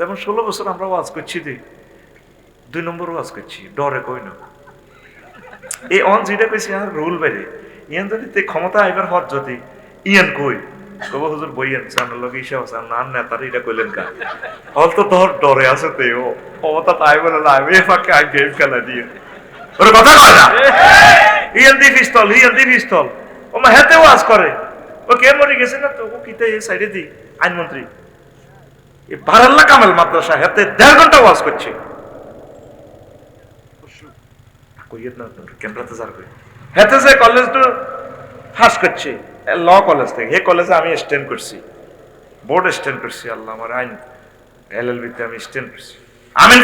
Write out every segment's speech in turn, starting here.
যেমন ষোলো বছর আমরা ওয়াজ করছি দি দুই নম্বর ওয়াজ করছি, ডরে কই না। এই অন যেটা কইছি আর রুল বাইরে। ইয়ান যদি ক্ষমতা আইবার হত যদি, ইয়ান কই? কব হুজুর বইয়েন সামনে লগে ইসা আছে না নেতার এটা কইলেন কা? হল তো তোর ডরে আছে তে, ও ক্ষমতা তাই বলে আমি ফাঁকে আই গেম খেলা দিয়ে। ওরে কথা কয় না? ইয়ান দি পিস্তল, ইয়ান দি পিস্তল। ও মা হেতে ওয়াজ করে। ও কে মরে গেছে না তো? ও কিতে এই সাইডে দি, আইনমন্ত্রী। এই বারাল্লা কামাল মাদ্রাসা হেতে দেড় ঘণ্টা ওয়াজ করছে। কইয়ের না ক্যামেরাতে যার কই হেতে যে কলেজ ফাঁস করছে ল কলেজ থেকে হে কলেজে আমি স্ট্যান্ড করছি। বোর্ড স্ট্যান্ড করছি আল্লাহ আমার আইন। এলএলবি তে আমি স্ট্যান্ড করছি। আমিন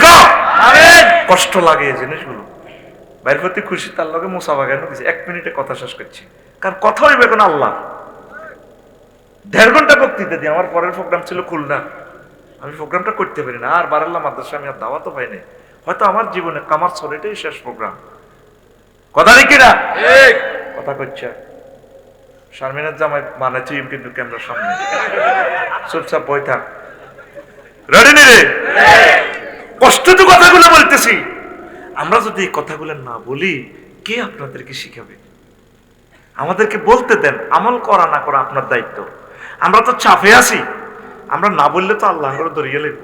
কষ্ট লাগে এই জিনিসগুলো। বাইর প্রতি খুশি তার লগে মুসা বাগানো এক মিনিটে কথা শেষ করছি। কারণ কথা হইবে এখন আল্লাহ? দেড় ঘণ্টা বক্তৃতা দিই আমার পরের প্রোগ্রাম ছিল খুলনা। আমি প্রোগ্রামটা করতে পারি না। আর বারাল্লা মাদ্রাসা আমি আর দাওয়াতও পাইনি হয়তো আমার জীবনে কামার ছড়িটাই শেষ প্রোগ্রাম। কথা দেখি না কথা করছে শারমিনের জামাই মানে তুই কিন্তু ক্যামেরার সামনে। চুপচাপ বই থাক। রেডি নি রে? কষ্ট তো কথাগুলো বলতেছি। আমরা যদি এই কথাগুলো না বলি কে আপনাদেরকে শিখাবে? আমাদেরকে বলতে দেন আমল করা না করা আপনার দায়িত্ব। আমরা তো চাপে আছি। আমরা না বললে তো আল্লাহ করে ধরিয়ে লেব।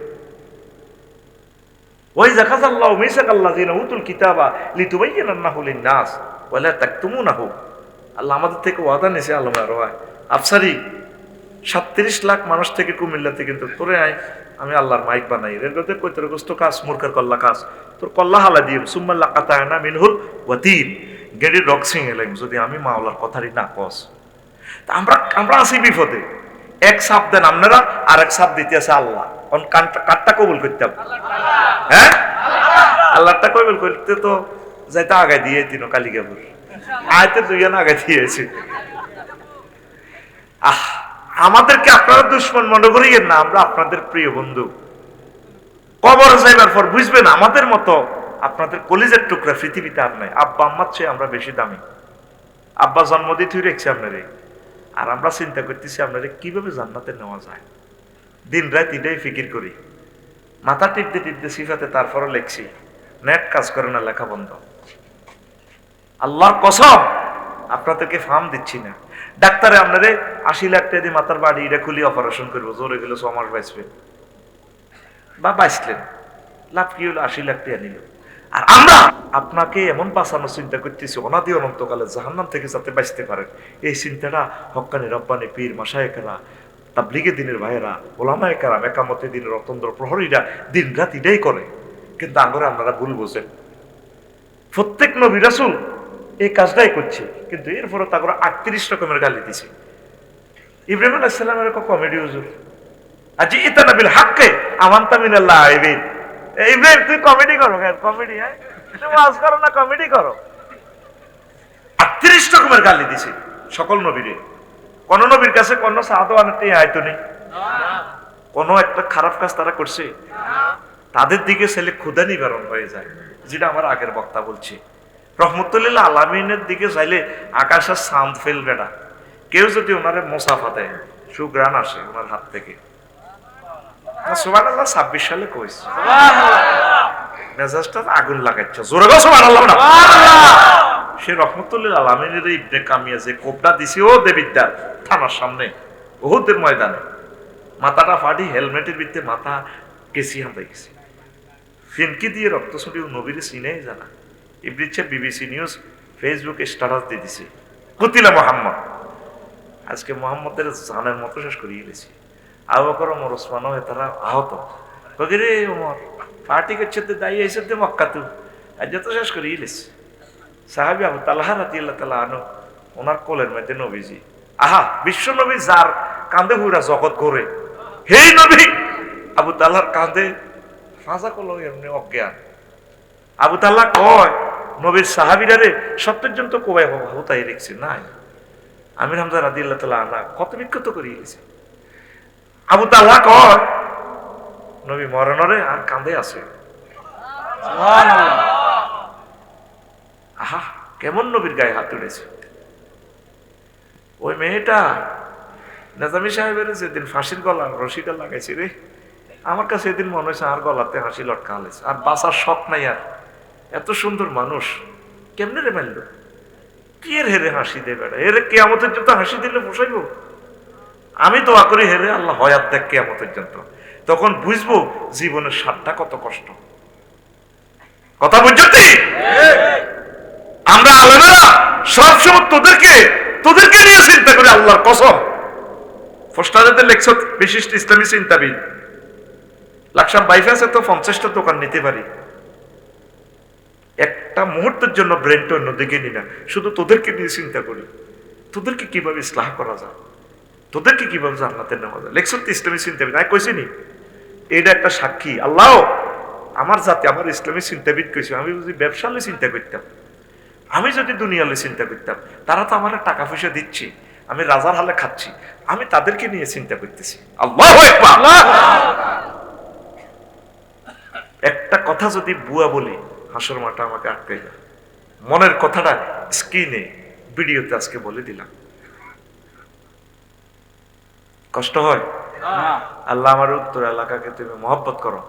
ওই জাকাজ আল্লাহ মিসাক আল্লাহ জিন উতুল কিতাবা লিতুবাইয়ান্নাহু লিন-নাস ওয়ালা তাকতুমুনাহু। আল্লাহ আমাদের থেকে ওয়াদা নিছে আল্লাহ রয় আফসারি, সাতত্রিশ লাখ মানুষ থেকে কুমিল্লাতে কিন্তু তোরে আয়, আমি আল্লাহর মাইক বানাই। কই তোর গোস্ত কাজ মূর্খের কল্লা কাজ। তোর কল্লা হালা দিয়ে সুম্মাল্লা কাতায় না মিনহুল ওয়াতিন। গেড়ির রক্সিং এলাম যদি আমি মাওলার কথারই না কস তা আমরা আমরা আছি বিপদে। এক সাপ দেন আপনারা আর এক সাপ দিতে আছে আল্লাহ। কাঠটা কবুল করতে হবে। হ্যাঁ? আল্লাহটা কবুল করতে তো যাইতে আগে দিয়ে দিন কালিকাপুর আয়তে দুইজন আগে দিয়েছি। আহ, আমাদেরকে আপনারা দুশ্মন মনে করিয়েন না, আমরা আপনাদের প্রিয় বন্ধু। কবর যাইবার পর বুঝবেন আমাদের মতো আপনাদের কলিজের টুকরা পৃথিবীতে আর নাই। আব্বা, আম্মার চেয়ে আমরা বেশি দামি। আব্বা জন্ম দিয়ে তুই রেখছি আর আমরা চিন্তা করতেছি আপনারে কীভাবে জান্নাতে নেওয়া যায়। দিন রাত এটাই ফিকির করি। মাথা টিপতে টিপতে সিফাতে তারপরও লেখছি, নেট কাজ করে না, লেখা বন্ধ। আল্লাহর কসম, আপনাদেরকে ফার্ম দিচ্ছি না। ডাক্তারে আপনারে আশি লাখ টাকা দিয়ে মাথার বাড়ি এটা খুলি অপারেশন করব, জোরে গেলে ছ মাস বাঁচবেন বা বাঁচলেন, লাভ কি হলো আশি লাখ টাকা নিল। আর আমরা আপনাকে এমন বাঁচানোর চিন্তা করতেছি অনাদি অনন্তকালে জাহান্নাম থেকে যাতে বাঁচতে পারেন। এই চিন্তাটা হক্কানি রব্বানি পীর মাসায়কেরা তাবলিগে দিনের ভাইয়েরা ওলামায়কেরা মেকামতে দিনের অতন্ত্র প্রহরীরা দিন রাত এটাই করে। কিন্তু আগরে আপনারা ভুল বোঝেন। প্রত্যেক নবী রাসুল এই কাজটাই করছে, কিন্তু এরপরে তারপরে আটত্রিশ রকমের গালি দিছে। ইব্রাহিম আলাইসাল্লামের একটা কমেডি হুজুর? আজি ইতা নবিল হাক্কে, আমান্তা মিনাল্লাহ আইবিন ইব্রাহিম তুই কমেডি করো কমেডি হ্যাঁ? তুমি ওয়াজ করো না কমেডি করো। আটত্রিশ রকমের গালি দিছে, সকল নবীরে। কোন নবীর কাছে কোন আনতে আয়তো নেই কোন একটা খারাপ কাজ তারা করছে। তাদের দিকে ছেলে ক্ষুদা নিবারণ হয়ে যায়, যেটা আমার আগের বক্তা বলছে। রহমতুল্লাহ আলামিনের দিকে চাইলে আকাশের সাউন্ড ফেলবে না কেউ যদি ওনারে মোসাফা দেয়, সুগ্রাণ আসে ওনার হাত থেকে। সুবান আল্লাহ ছাব্বিশ সালে কইছে মেজাজটা আগুন লাগাচ্ছে জোরে গো সুবান আল্লাহ না সে রহমতুল্লাহ আলামিনের ইবনে কামিয়া যে কোপটা দিছে ও দেবিদ্যার থানার সামনে ওহুদের ময়দানে। মাথাটা ফাটি হেলমেটের মাথা কেসি গেছে। ফিনকি দিয়ে রক্ত ছড়িয়ে নবীর সিনেই জানা। ইবরিচ্ছে বিবিসি নিউজ ফেসবুকে স্ট্যাটাস দিয়ে দিছে কুতিলা মোহাম্মদ। আজকে মোহাম্মদের জানের মতো শেষ করিয়ে গেছি আবু বকর ওমর ওসমান তারা আহত। কবি রে ওমর পার্টি করছে দায়ী এসে তো মক্কা তু আজ যত শেষ করিয়ে গেছি সাহাবি আবু তালাহা রাতি আল্লাহ তালা আনো ওনার কোলের মধ্যে নবীজি। আহা, বিশ্ব নবী যার কান্দে হুরা জগৎ করে হেই নবী! আবু তাল্লার কাঁধে ফাঁসা করল এমনি অজ্ঞান। আবু তাল্লাহ কয়, নবীর সাহাবিরা রে সত্তর জন তো কোবাই আবু তাই রেখছে। নাই। আমির হামজা রাদি আল্লাহ তালা আনা কত বিক্ষত করিয়ে গেছে আবু তাল্লাহ কয়, নবী মরণরে আর কাঁদে আছে। আহা, কেমন নবীর গায়ে হাত তুলেছে। ওই মেয়েটা নেজামি সাহেবের যেদিন ফাঁসির গলা রশিটা লাগাইছে রে, আমার কাছে এদিন মনে হয়েছে আর গলাতে হাসি লটকা হালেছে। আর বাসার শখ নাই আর। এত সুন্দর মানুষ, কেমনে রে মারল কি এর হেরে হাসি দে বেড়া? এর কেয়ামতের জন্য হাসি দিলে বসাইব? আমি দোয়া করি হেরে আল্লাহ হয়াত দেখ কেয়ামতের জন্য তখন বুঝব জীবনের স্বাদটা কত কষ্ট। কথা বুঝছ? আমরা আলেমেরা সবসময় তোদেরকে তোদেরকে নিয়ে চিন্তা করি, আল্লাহর কসম। ফস্টারেদের লেখছ বিশিষ্ট ইসলামী চিন্তাবিদ। লাকসাম বাইফাসে তো পঞ্চাশটা দোকান নিতে পারি। একটা মুহূর্তের জন্য ব্রেনটা অন্যদিকে নি না শুধু তোদেরকে নিয়ে চিন্তা করি। তোদেরকে কীভাবে ইসলাহ করা যায়? তোদেরকে কীভাবে জান্নাতে নেওয়া যায় লেখছ তো ইসলামী চিন্তাবিদ আমি কইছি নি? এটা একটা সাক্ষী। আল্লাহ, আমার জাতি, আমার ইসলামী চিন্তাবিদ কইছে, আমি যদি ব্যবসালে চিন্তা করতাম। আমি যদি দুনিয়ালে চিন্তা করতাম, তারা তো আমার টাকা পয়সা দিচ্ছে, আমি রাজার হালে খাচ্ছি, আমি তাদেরকে নিয়ে চিন্তা করতেছি। আল্লাহ একটা কথা যদি বুয়া বলি, হাসর মাটা আমাকে আটকে যায় মনের কথাটা স্ক্রিনে, ভিডিওতে আজকে বলে দিলাম। কষ্ট হয়? আল্লাহ আমার উত্তর এলাকাকে তুমি মহব্বত করো।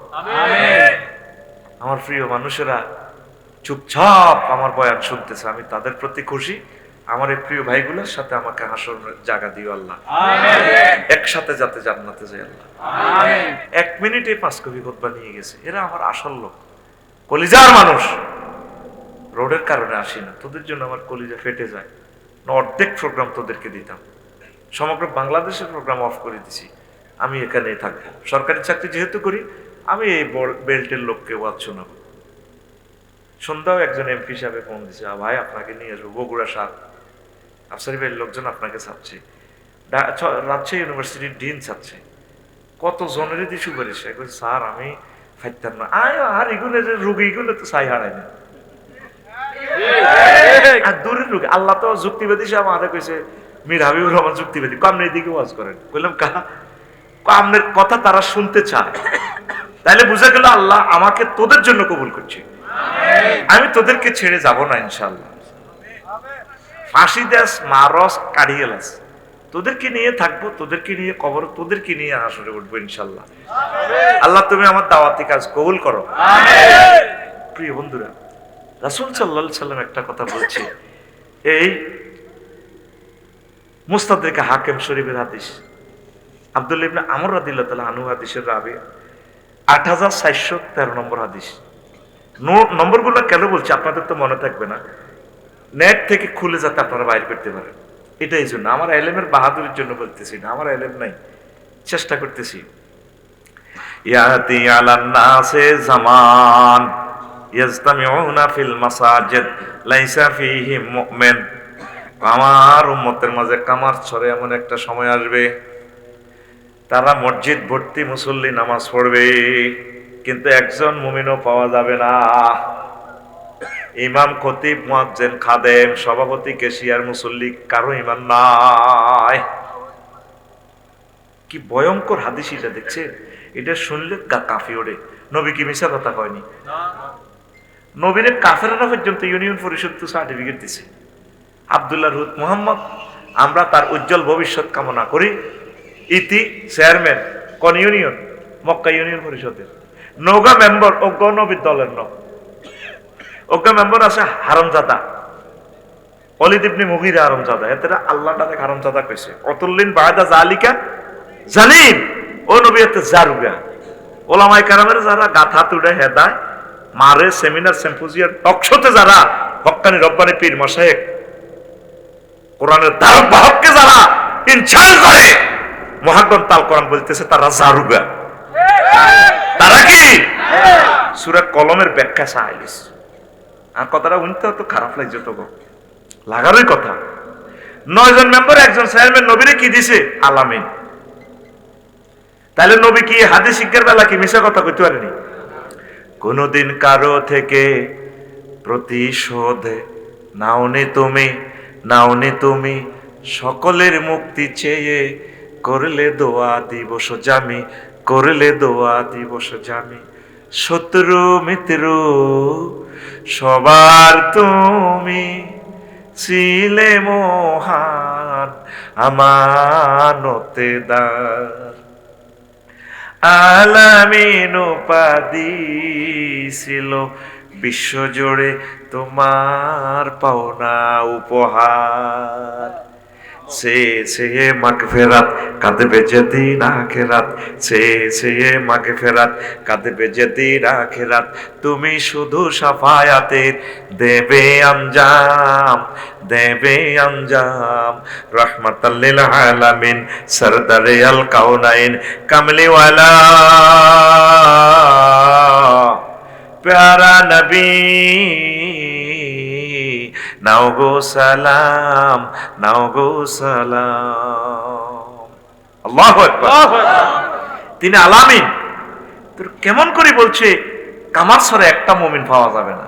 আমার প্রিয় মানুষেরা চুপচাপ আমার বয়ান শুনতেছে আমি তাদের প্রতি খুশি। আমার এই প্রিয় ভাইগুলোর সাথে আমাকে হাসর জায়গা দিও আল্লাহ। একসাথে যাতে জান্নাতে যাই আল্লাহ। এক মিনিটে পাঁচ কবি খোদবা নিয়ে গেছে। এরা আমার আসল লোক। কলিজার মানুষ। রোডের কারণে আসি না। তোদের জন্য আমার কলিজা ফেটে যায়। অর্ধেক প্রোগ্রাম তোদেরকে দিতাম। সমগ্র বাংলাদেশের প্রোগ্রাম অফ করে দিছি। আমি এখানেই থাকব সরকারি চাকরি যেহেতু করি আমি এই বেল্টের লোককে ওয়াজ শোনাবো সন্ধ্যাও একজন এমপি সাহেবে ফোন দিছে ভাই আপনাকে নিয়ে আসব বগুড়া সাত। আফসারি ভাইয়ের লোকজন আপনাকে চাচ্ছে ডা- ছ- রাজশাহী ইউনিভার্সিটির ডিন চাচ্ছে কত জনেরই দিয়ে সুপারিশ এখন স্যার আমি ফাইতাম না। আয় আর এগুলো যে রুগী এগুলো তো সাই হারায় না। আর দূরের রুগী আল্লাহ তো যুক্তিবাদী সাহেব আমাদের কইছে মীর হাবিবুর রহমান যুক্তিবাদী কামনে এদিকে ওয়াজ করেন। বললাম কা কামনের কথা তারা শুনতে চায়। তাইলে বুঝা গেল আল্লাহ আমাকে তোদের জন্য কবুল করছে। আমি তোদেরকে ছেড়ে যাব না ইনশাল্লাহ ফাঁসি দেস মারস কাড়িয়ে লাস। তোদেরকে নিয়ে থাকব তোদেরকে নিয়ে কবর তোদেরকে নিয়ে আসরে উঠবো ইনশাল্লাহ আল্লাহ তুমি আমার দাওয়াতি কাজ কবুল করো। প্রিয় বন্ধুরা রাসুল সাল্লাহ সাল্লাম একটা কথা বলছে। এই মুস্তাদিকে হাকিম শরীফের হাদিস, আব্দুল্লাহ ইবনে আমর রাদিল্লাহ তাআলা আনহু হাদিসের রাবি, আট হাজার চারশো তেরো নম্বর হাদিস। নম্বরগুলো কেন বলছি? আপনাদের তো মনে থাকবে না। নেট থেকে খুলে যাতে আপনারা বাইর করতে পারেন। এটাই জন্য। আমার এলেমের বাহাদুরের জন্য বলতেছি না, আমার এলেম নাই। চেষ্টা করতেছি। ইয়াতি আলান জামান, ইয়াজতামিউনা ফিল মাসাজিদ, লাইসা ফিহি মুমিন। আমার উম্মতের মাঝে কামার ছড়ে এমন একটা সময় আসবে। তারা মসজিদ ভর্তি মুসল্লি নামাজ পড়বে কিন্তু একজন মুমিনও পাওয়া যাবে না। ইমাম খতিব মুয়াজ্জিন খাদেম সভাপতি কেশিয়ার মুসল্লি কারও ইমান নাই। কি ভয়ঙ্কর হাদিস এটা দেখছে? এটা শুনলে গা কাফি ওড়ে নবী কি মিশা কথা কয়নি? নবীরে কাফেরা পর্যন্ত ইউনিয়ন পরিষদ তো সার্টিফিকেট দিছে। আবদুল্লাহ রুদ মোহাম্মদ, আমরা তার উজ্জ্বল ভবিষ্যৎ কামনা করি। ইতি চেয়ারম্যান, কন ইউনিয়ন? মক্কা ইউনিয়ন পরিষদের। নৌকা মেম্বার অজ্ঞ নবীর দলের ন অজ্ঞ মেম্বার আছে হারমজাদা। অলিদ ইবনে মুগিরা হারমজাদা। এতে আল্লাহ তাকে হারমজাদা কইছে। অতুল্লিন বায়দা জালিকা জানিন ও নবী এতে জারুগা। ওলামাই কারামের যারা গাথা তুড়ে হেদায়, মারে সেমিনার সেম্পোজিয়ার টকশোতে যারা, হক্কানি রব্বানি পীর মশায়েক কোরআনের ধারক বাহককে যারা ইনসাল করে মহাগণ তাল কোরআন বলতেছে তারা জারুগা। তারা কি? সুরা কলমের ব্যাখ্যা চাইলিস আর কথাটা উনতে তো খারাপ লাগছে তো। লাগারই কথা। নয় জন মেম্বার, একজন চেয়ারম্যান, নবীরে কি দিছে? আলামিন। তাহলে নবী কি হাদিস শিক্ষার বেলা কি মিশা কথা কইতে পারেনি? কোনদিন কারও থেকে প্রতিশোধ নাওনি তুমি। নাওনি তুমি সকলের মুক্তি চেয়ে করলে দোয়া দিবস জামি, করলে দোয়া দিবস জামি। শত্রু, মিত্র, সবার তুমি ছিলে মহান, আমানতে দার। আলামিন উপাধি ছিল বিশ্বজুড়ে তোমার পাওনা উপহার। সে সে মাকে ফেরাত কাঁদবে যেদিন আখেরাত সে সে মাকে ফেরাত কাঁদবে যেদিন আখেরাত তুমি শুধু সাফায়াতের দেবে আঞ্জাম দেবে আঞ্জাম। রহমাতাল্লিল আলামিন সরদারে আল কাউনাইন কামলিওয়ালা। প্যারা নবী। নাও গো সালাম নাও গো সালাম। আল্লাহু তিনি আলামিন। তোর কেমন করে বলছে কামার সরে একটা মুমিন পাওয়া যাবে না।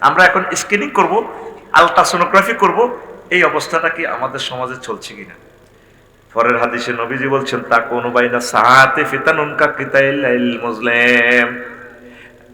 আমরা এখন স্ক্রিনিং করব আলট্রাসোনোগ্রাফি করব এই অবস্থাটা কি আমাদের সমাজে চলছে কিনা? পরের হাদিসে নবীজি বলছেন তা কোন বাইনা সাহাতে ফিতানুন কা কিতাইল মুসলিম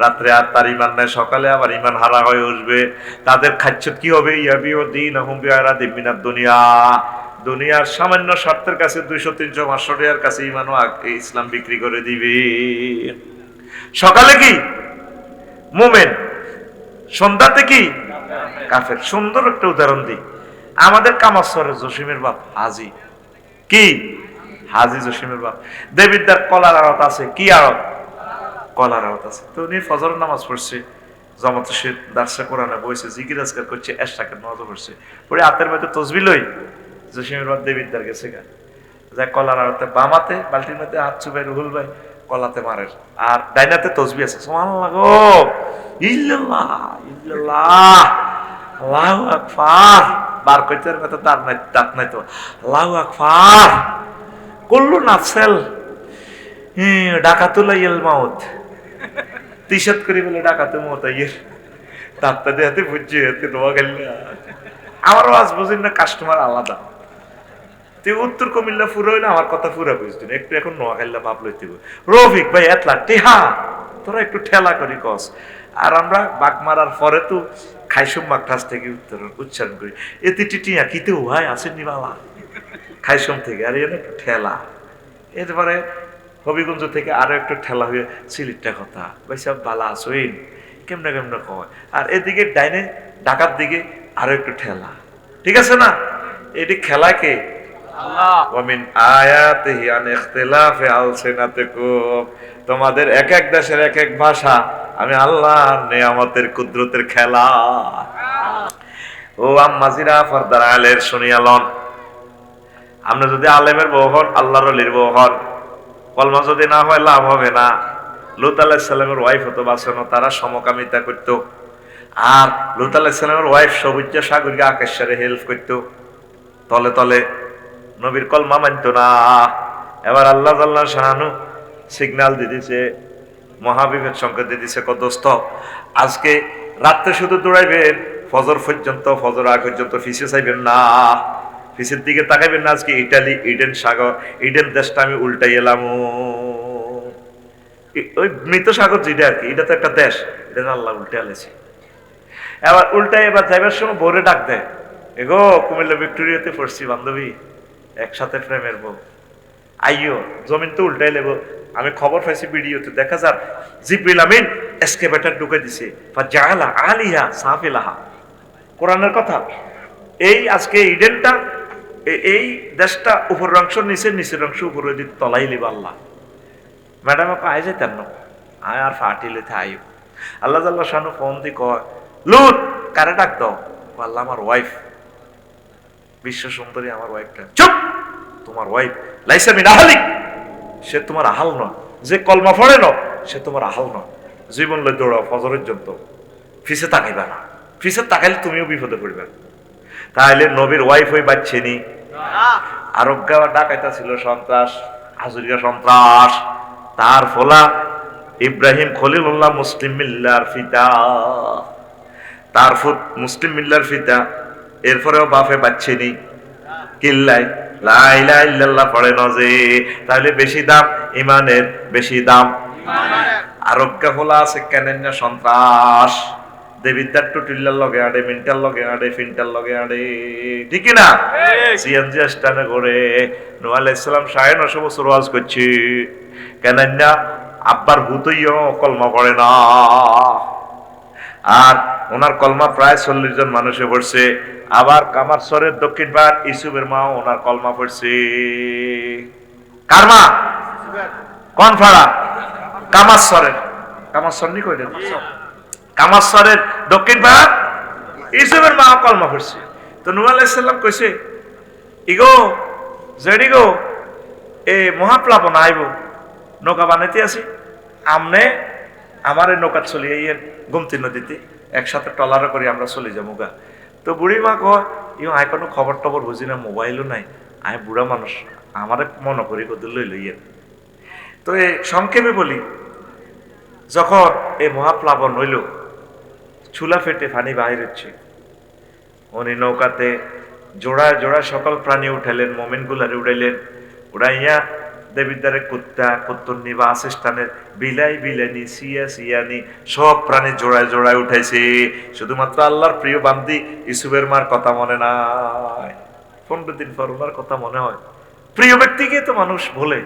রাত্রে আর তার ইমান নাই, সকালে আবার ইমান হারা হয়ে উঠবে। তাদের খাচ্ছ কি হবে? মিনাদ দুনিয়া। দুনিয়ার সামান্য স্বার্থের কাছে দুইশো, তিনশো, পাঁচশো টাকার কাছে ইমানও ইসলাম বিক্রি করে দিবে। সকালে কি? মোমেন। সন্ধ্যাতে কি? কাফের। সুন্দর একটা উদাহরণ দিই। আমাদের কামাশ্বরের জসিমের বাপ হাজি। কি? হাজি জসিমের বাপ। দেবিদ্যার কলার আড়ত আছে। কি আড়ত? কলার আড়ত আছে। তো উনি ফজর নামাজ পড়ছে, জমাত সে দার্সা কোরআনে বইছে, জিকির আজকার করছে এশাকের নামাজ পড়ছে। পরে হাতের মধ্যে তসবি লই, জসিমের বাপ দেবিদ্যার গেছে গা। যা কলার আড়তে বামাতে বালতির মধ্যে হাত চুবাই রুহুল ভাই কলাতে মারে। আর ডাইনাতে তসবি আছে। সুবহানাল্লাহ গো! ইল্লাল্লাহ ইল্লাল্লাহ! আল্লাহু আকবার! বার করতে পারবে তো, দাঁত নাই দাঁত নাই তো। আল্লাহু আকবার! করল নাফসেল ডাকাতুল্লাহ ইল মাউত। তিসাত করি বলে ডাকাতে মত ইয়ের দাঁতটা দেহাতে বুঝছে, এতে দোয়া গেলে আমার আওয়াজ বুঝিন না কাস্টমার আলাদা। উত্তর হইলে আমার কথা ফুরা একটু এখন লইতে রফিক ভাই এতলা টেহা! তোরা একটু ঠেলা করি কস। আর আমরা বাঘ মারার পরে তো খাইসুম মাকঠাস থেকে উত্তরণ উচ্চারণ করি। এতে টিটিয়া কিতে উহাই আসেননি বালা খাইসুম থেকে, আর এনে ঠেলা। এরপরে হবিগঞ্জ থেকে আরও একটু ঠেলা হয়ে সিলিটটা কথা। ভাই সব বালা আসইন কেমনে কেমনে কয়? আর এদিকে ডাইনে ডাকার দিকে আরও একটু ঠেলা। ঠিক আছে না? এটি খেলাকে ওমিন আয়াতিহি আন ইখতিলাফি আলসিনাতিকুম। তোমাদের এক এক দেশের এক এক ভাষা আমি আল্লাহর নিয়ামতের কুদরতের খেলা। ও আম্মাজিরা ফরদার আলের শুনিয়ালন আমরা যদি আলেমের বউ হন আল্লাহর অলির বউ হন। কলমা যদি না হয় লাভ হবে না। লুত আলাহিসাল্লামের ওয়াইফ হতো বাঁচানো তারা সমকামিতা করতো। আর লুত আলাহিসাল্লামের ওয়াইফ সবুজ সাগরকে আকাশের হেল্প করতো। তলে তলে নবীর কলমা মানত না। এবার আল্লাহ আল্লাহ শাহানু সিগনাল দিতেছে মহাবিভেদ সংকেত দিয়ে দিছে কদস্ত আজকে রাত্রে শুধু দৌড়াইবেন, ফজর পর্যন্ত, ফজর আগ পর্যন্ত ফিসে চাইবেন না। ফিসের দিকে তাকাইবেন না, আজকে ইটালি, ইডেন সাগর, ইডেন দেশটা আমি উল্টাই এলাম ওই মৃত সাগর যেটা আর কি, এটা তো একটা দেশ, এটা আল্লাহ উল্টে আলেছে এবার উল্টাই এবার যাইবার সময় বোরে ডাক দেয়, এগো, কুমিল্লা ভিক্টোরিয়াতে পড়ছি বান্ধবী, একসাথে প্রেমের বউ। আইও জমিন তো উল্টাই লেবো, আমি খবর পাইছি ভিডিওতে, দেখা যাক, জিব্রিল আমিন এসকেভেটার ঢুকে দিছে জালা আলিহা সাফিলাহা। কোরআনের কথা, এই আজকে ইডেনটা এই দেশটা উপরের অংশ নিচে নিচের অংশ উপরে দিতে তলাই লিবা আল্লাহ। ম্যাডাম আপা আয় যেতেন না। আয় আর ফাটি ফাটিলে আইও আল্লাহ জাল্লাহ শানু ফোন দি কয়, লুত, কারে ডাক দাও? আল্লাহ আমার ওয়াইফ বিশ্ব সুন্দরী আমার ওয়াইফটা চুপ! তোমার ওয়াইফ লাইসা মিন আহালিক সে তোমার আহাল নয়। যে কলমা পড়ে ন, সে তোমার আহাল নয়। জীবন লই দৌড়াও, ফজরের জন্য ফিসে তাকাইবা না। ফিসে তাকাইলে তুমিও বিপদে পড়বে। তাহলে নবীর ওয়াইফ হয়ে বাচ্চেনি আরোগ্য ডাকাইতা ছিল সন্ত্রাস হাজুরিয়া সন্ত্রাস তার ফলা ইব্রাহিম খলিলুল্লাহ মুসলিম মিল্লার ফিতা তার ফুট মুসলিম মিল্লার ফিতা এরপরেও বাপে বাচ্চেনি কিল্লাই লাইলা ইল্লাল্লাহ পড়ে নজে তাহলে বেশি দাম ইমানের বেশি দাম। আরোগ্য হলা আছে কেনেন সন্ত্রাস। দেবিদ্যার টুটিল্লার লগে আড়ে মিন্টার লগে আড়ে ফিন্টার লগে আড়ে। ঠিক না সিএনজি স্টানে করে সাড়ে নশো বছর ওয়াজ করছি। না আব্বার ভূতইও কলমা পড়ে না। আর ওনার কলমা প্রায় চল্লিশ জন মানুষে পড়ছে। আবার কামার কামারসরের দক্ষিণ পাড় ইসুবের মা ওনার কলমা পড়ছে। কার মা? কোন ফাড়া কামারসরের কামারসর নি কইলেন কামারসরের দক্ষিণ পাড় ইসুবের মা কলমা পড়ছে। তো নুহ আলাইসাল্লাম কইছে, ইগো, জেডি গো, এ মহাপ্লাবন আইব, নৌকা বানাইতে আছি। আমনে আমার এই নৌকা চলিয়ে ইয়ে গুমতি নদীতে, একসাথে টলার করে আমরা চলে যাব গা। তো বুড়ি মা কয় ইও আয় কোনো খবর টবর বুঝি না, মোবাইলও নাই। আয় বুড়া মানুষ, আমারে মনে করি কত লই লইয়েন। তো এ সংক্ষেপে বলি, যখন এই মহাপ্লাবন হইল চুলা ফেটে পানি বাহির হচ্ছে। উনি নৌকাতে জোড়ায় জোড়ায় সকল প্রাণী উঠাইলেন মোমেন গুলারে উড়াইলেন। উড়াইয়া দেবিদ্বারে কুত্তা কুত্তন্নি বা আসিস্তানের বিলাই বিলানি সিয়া সিয়ানি, সব প্রাণী জোড়ায় জোড়ায় উঠাইছে। শুধুমাত্র আল্লাহর প্রিয় বান্দি ইসুবের মার কথা মনে নাই। পনেরো দিন পর কথা মনে হয়। প্রিয় ব্যক্তিকে তো মানুষ বলে?